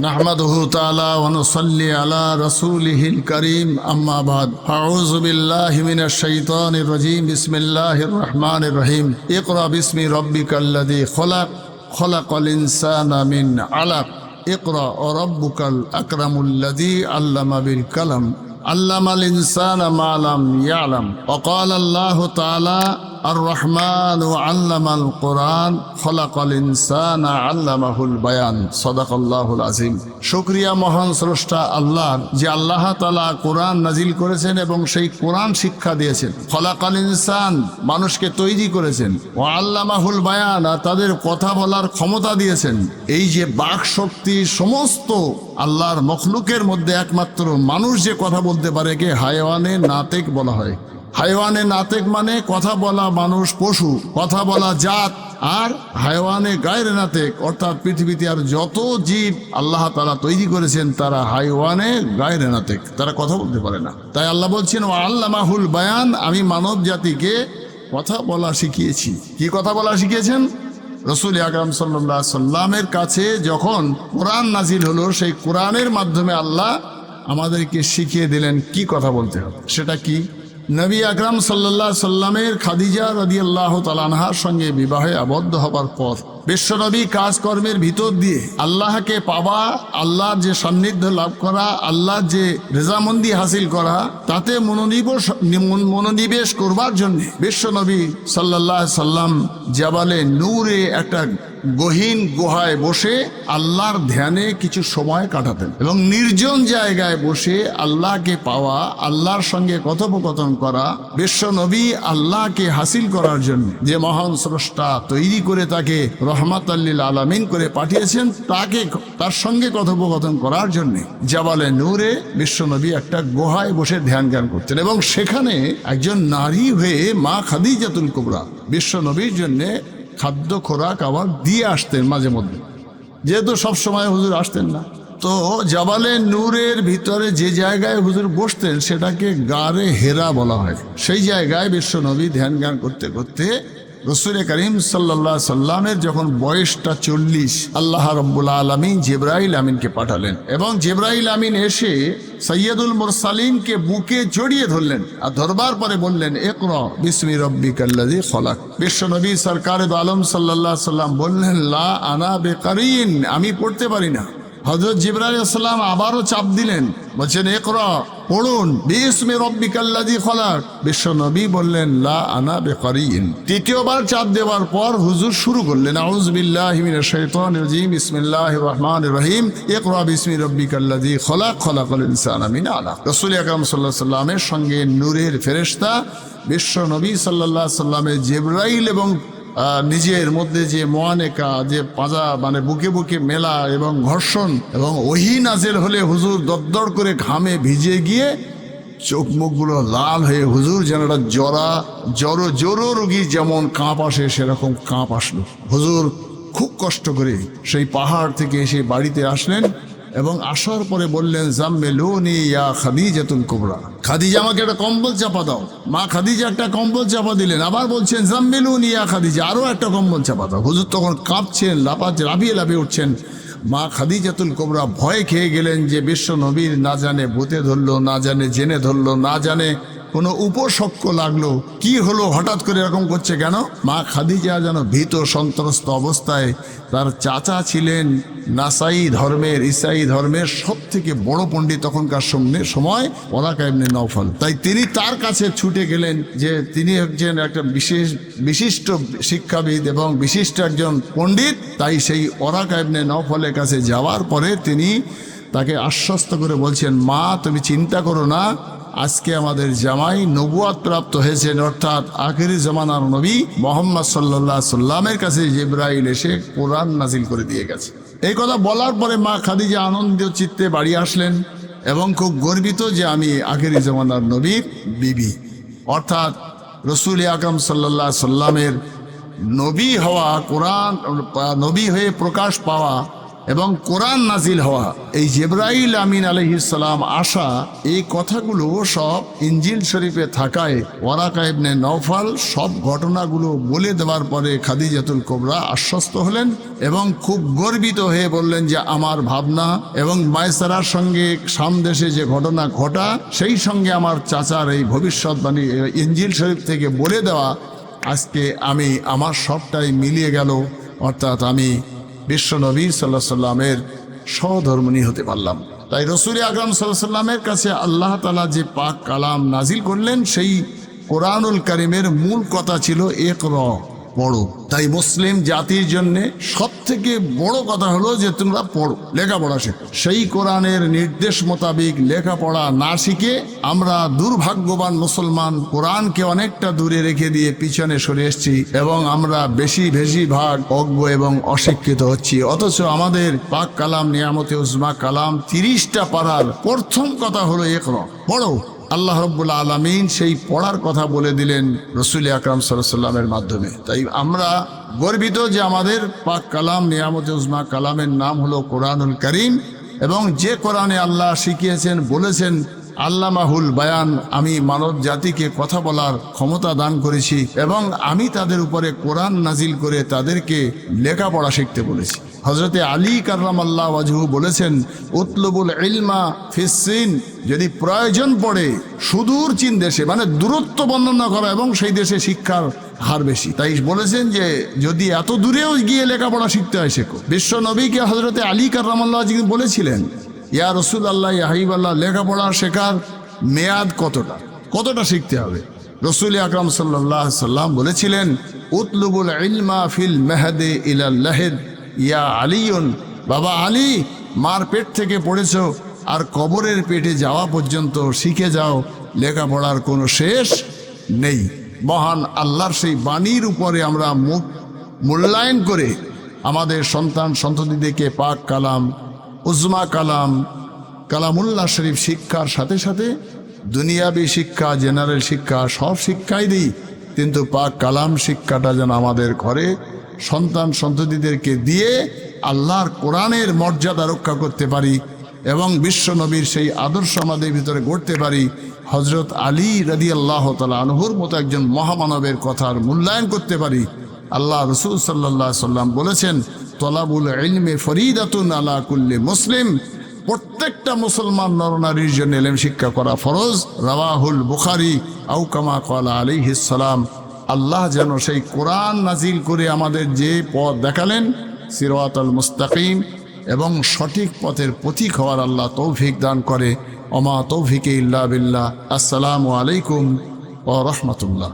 نحمده تعالى ونصلي على رسوله الكريم أما بعد أعوذ بالله من الشيطان الرجيم بسم الله الرحمن الرحيم اقرأ باسم ربك الذي خلق خلق الإنسان من علق اقرأ وربك الأكرم الذي علم بالكلم علم الإنسان ما لم يعلم وقال الله تعالى আর রহমান ও কোরআন বায়ান, সদাকল্লাহুল মহান যে আল্লাহ তালা কোরআন নাজিল করেছেন এবং সেই শিক্ষা দিয়েছেন। মানুষকে তৈরি করেছেন। ও আল্লাহুল বায়ান, আর তাদের কথা বলার ক্ষমতা দিয়েছেন। এই যে বাক শক্তি সমস্ত আল্লাহর মখলুকের মধ্যে একমাত্র মানুষ যে কথা বলতে পারে কে হায়ওয়ানে নাতেক বলা হয়। হাইওয়ানে নাতেক মানে কথা বলা মানুষ, পশু। কথা বলা জাত আর হাইওয়ানে গায়ের নাতেক, অর্থাৎ পৃথিবীতে আর যত জীব আল্লাহ তারা তৈরি করেছেন, তারা হাইওয়ানে গায়ের নাতেক। তারা কথা বলতে পারে না। তাই আল্লাহ বলছেন ও আল্লাহ মাহুল বায়ান আমি মানব জাতিকে কথা বলা শিখিয়েছি। কি কথা বলা শিখিয়েছেন? রসুল আকরাম সাল্লাহ সাল্লামের কাছে যখন কোরআন নাজিল হলো, সেই কোরআনের মাধ্যমে আল্লাহ আমাদেরকে শিখিয়ে দিলেন কি কথা বলতে হবে। সেটা কি? নবী আকরাম সাল্লাহ সাল্লামের খাদিজা রদি আল্লাহ তালানহার সঙ্গে বিবাহে আবদ্ধ হবার পর বিশ্বনবী কাজকর্মের ভিতর দিয়ে আল্লাহকে পাওয়া, আল্লাহর যে সান্নিধ্য লাভ করা, আল্লাহর যে রেজামন্দি হাসিল করা, তাতে মনোনিবেশ মনোনিবেশ করবার জন্য বিশ্বনবী সাল্লাহ সাল্লাম জাবালে নূরে একটা গহীন গুহায় বসে আল্লাহর ধ্যানে কিছু সময় কাটাতেন এবং নির্জন জায়গায় বসে আল্লাহকে পাওয়া, আল্লাহর সঙ্গে কথোপকথন করা বিশ্ব নবী আল্লাহকে হাসিল করার জন্য যে মহান স্রষ্টা তৈরি করে তাকে রহমাত আল্লিল আলামিন করে পাঠিয়েছেন তাকে তার সঙ্গে কথোপকথন করার জন্য। জাবালে নূরে বিশ্ব নবী একটা গুহায় বসে ধ্যান জ্ঞান করতেন এবং সেখানে একজন নারী হয়ে মা খাদিজাতুল কুবরা বিশ্ব নবীর জন্যে খাদ্য খোরাক আবার দিয়ে আসতেন মাঝে মধ্যে। যেহেতু সব সময় হুজুর আসতেন না। তো জাবালে নূরের ভিতরে যে জায়গায় হুজুর বসতেন সেটাকে গারে হেরা বলা হয়। সেই জায়গায় বিশ্ব নবী ধ্যান জ্ঞান করতে করতে রসুল করিম সাল্লাহ সাল্লামের যখন বয়সটা চল্লিশ, আল্লাহ রব্বুল আলমিন জেব্রাইল আমিনকে পাঠালেন এবং জেব্রাইল আমিন এসে সৈয়দুল মুরসালিনকে বুকে জড়িয়ে ধরলেন আর ধরবার পরে বললেন একর বিসমি রব্বি কাল্লাজি খলাক। বিশ্বনবী সরকার আলম সাল্লাহ সাল্লাম বললেন, লা আনা বেকারিন, আমি পড়তে পারি না। হজরত জিবরাইল আসসালাম আবারও চাপ দিলেন, বলছেন একরা পড়ুন। বিসমে রব্বিকাল্লাজি খলাক। বিশ্ব নবী বললেন, লা আনা বেকারিন। তৃতীয়বার চাপ দেওয়ার পর হুজুর শুরু করলেন আউজ বিল্লাহি মিনাশ শাইতানির রাজিম। বিসমিল্লাহির রহমানির রহিম। ইকরা বিসমি রব্বিকাল্লাজি খলাক। খলাকাল ইনসানা মিন আলাক। রাসূল আকরাম আলাইহি সাল্লামের সঙ্গে নূরের ফেরেশতা। বিশ্ব নবী আলাইহি সাল্লামের জিবরাইল এবং নিজের মধ্যে যে মোয়ানেকা যে পাজা মানে বুকে বুকে মেলা এবং ঘর্ষণ এবং ওহি নাজেল হলে হুজুর দরদর করে ঘামে ভিজে গিয়ে চোখ মুখগুলো লাল হয়ে হুজুর যেন একটা জরা জড়ো জোরো রোগী যেমন কাঁপ আসে, সেরকম কাঁপ আসলো। হুজুর খুব কষ্ট করে সেই পাহাড় থেকে এসে বাড়িতে আসলেন। এবং আসার পরে বললেন, জাম্মেলুনি ইয়া খাদিজাতুল কুবরা। খাদিজা আমাকে একটা কম্বল চাপা দাও। মা খাদিজা একটা কম্বল চাপা দিলেন, আবার বলছেন, জাম্মেলুনি ইয়া খাদিজা আরও একটা কম্বল চাপা দাও। হুজুর তখন কাঁপছেন লাপাচ্ছে লাফিয়ে লাফিয়ে উঠছেন। মা খাদিজাতুল কোবরা ভয় খেয়ে গেলেন যে, বিশ্ব নবীর না জানে ভূতে ধরলো, না জানে জেনে ধরলো, না জানে কোনো উপসক্ষ লাগল। কি হলো? হঠাৎ করে এরকম করছে কেন? মা খাদিজা যেন ভীত সন্ত্রস্ত অবস্থায় তার চাচা ছিলেন নাসাই ধর্মের, ইসাই ধর্মের সব থেকে বড় পণ্ডিত তখনকার সঙ্গে সময় ওরা কাইমনে নফল তাই তিনি তার কাছে ছুটে গেলেন যে তিনি একজন একটা বিশেষ, বিশিষ্ট শিক্ষাবিদ এবং বিশিষ্ট একজন পণ্ডিত। তাই সেই ওরা কাইবনে নফলের কাছে যাওয়ার পরে তিনি তাকে আশ্বস্ত করে বলছেন, মা, তুমি চিন্তা করো না। আজকে আমাদের জামাই নবুয়াদ প্রাপ্ত হয়েছেন, অর্থাৎ আখেরি জামানার নবী মোহাম্মদ সাল্লাহ সাল্লামের কাছে জিব্রাইল এসে কোরআন নাজিল করে দিয়ে গেছে। এই কথা বলার পরে মা খাদিজা আনন্দ চিত্তে বাড়ি আসলেন এবং খুব গর্বিত যে আমি আখেরি জামানার নবীর বিবি। অর্থাৎ রসুল আকরম সাল্লাহ সাল্লামের নবী হওয়া কোরআন, নবী হয়ে প্রকাশ পাওয়া এবং কোরআন নাজিল হওয়া, এই জেব্রাইল আমিন আলহিসাম আসা, এই কথাগুলো সব ইঞ্জিল শরীফে থাকায় ওয়ারাকা ইবনে নওফাল সব ঘটনাগুলো বলে দেওয়ার পরে খাদিজাতুল কোবরা আশ্বস্ত হলেন এবং খুব গর্বিত হয়ে বললেন যে আমার ভাবনা এবং মায়সারার সঙ্গে সামদেশে যে ঘটনা ঘটা, সেই সঙ্গে আমার চাচার এই ভবিষ্যৎবাণী ইঞ্জিল শরীফ থেকে বলে দেওয়া, আজকে আমি, আমার সবটাই মিলিয়ে গেল, অর্থাৎ আমি বিশ্ব নবী সাল্লাহ সাল্লামের সহধর্মণী হতে পারলাম। তাই রসুল আকরাম সাল্লাহ সাল্লামের কাছে আল্লাহ তালা যে পাক কালাম নাজিল করলেন, সেই কোরআনুল করিমের মূল কথা ছিল এক র পড়ো। তাই মুসলিম জাতির জন্য সব থেকে বড় কথা হলো যে তোমরা পড়ো, লেখাপড়া শেখো। সেই কোরআনের নির্দেশ মোতাবেক লেখাপড়া না শিখে আমরা দুর্ভাগ্যবান মুসলমান কোরআনকে অনেকটা দূরে রেখে দিয়ে পিছনে সরে এসেছি এবং আমরা বেশি বেশি ভাগ অজ্ঞ এবং অশিক্ষিত হচ্ছি। অথচ আমাদের পাক কালাম, নিয়ামতে উজমা কালাম তিরিশটা পাড়ার প্রথম কথা হলো একর পড়ো আল্লাহ রব্বুল আলমিন সেই পড়ার কথা বলে দিলেন রসুল আকরাম সাল্লামের মাধ্যমে। তাই আমরা গর্বিত যে আমাদের পাক কালাম, নিয়ামত উজমা কালামের নাম হলো কোরআনুল করিম এবং যে কোরআনে আল্লাহ শিখিয়েছেন, বলেছেন, আল্লামাহুল বায়ান, আমি মানব জাতিকে কথা বলার ক্ষমতা দান করেছি এবং আমি তাদের উপরে কোরআন নাজিল করে তাদেরকে লেখাপড়া শিখতে বলেছি। হজরতে আলী কার্রাম আল্লাহ ওয়াজহু বলেছেন, উতলবুল ইলমা ফিসিন যদি প্রয়োজন পড়ে, সুদূর চীন দেশে মানে দূরত্ব বর্ণনা করা এবং সেই দেশে শিক্ষার হার বেশি। তাই বলেছেন যে, যদি এত দূরেও গিয়ে লেখাপড়া শিখতে হয় শেখো বিশ্ব নবীকে হজরতে আলী কার্রাম আল্লাহ বলেছিলেন, ইয়া রসুল আল্লাহ ইয়াহিব আল্লাহ লেখাপড়া শেখার মেয়াদ কতটা? কতটা শিখতে হবে? রসুল আকরাম সাল্লাহ সাল্লাম বলেছিলেন, উতলুবুল ইলমা ফিল মেহাদে ইলাল্লাহেদ ইয়া আলিউন, বাবা আলী, মার পেট থেকে পড়েছ, আর কবরের পেটে যাওয়া পর্যন্ত শিখে যাও, লেখাপড়ার কোনো শেষ নেই। মহান আল্লাহর সেই বাণীর উপরে আমরা মুখ মূল্যায়ন করে আমাদের সন্তান সন্ততিদেরকে পাক কালাম, উজমা কালাম, কালামুল্লাহ শরীফ শিক্ষার সাথে সাথে দুনিয়াবি শিক্ষা, জেনারেল শিক্ষা, সব শিক্ষাই দিই, কিন্তু পাক কালাম শিক্ষাটা যেন আমাদের ঘরে সন্তান সন্ততিদেরকে দিয়ে আল্লাহর কোরআনের মর্যাদা রক্ষা করতে পারি এবং বিশ্ব নবীর সেই আদর্শ আমাদের ভিতরে গড়তে পারি। হজরত আলী রাদি আল্লাহ তালা আনহুর মতো একজন মহামানবের কথার মূল্যায়ন করতে পারি। আল্লাহ রসুল সাল্লাহ সাল্লাম বলেছেন, তলাবুল ইলমে ফরিদাতুন আলা কুল্লে মুসলিম। প্রত্যেকটা মুসলমান নরনারীর জন্য এলেম শিক্ষা করা ফরজ। রাওয়াহুল বুখারি আউকামা কলা আলিহিসালাম আল্লাহ যেন সেই কোরআন নাজিল করে আমাদের যে পথ দেখালেন সিরাত মুস্তাকিম, এবং সঠিক পথের পথিক হওয়ার আল্লাহ তৌফিক দান করে। অমা তৌফিকে ইল্লা বিল্লাহ। আসসালামু আলাইকুম ও রহমতুল্লাহ।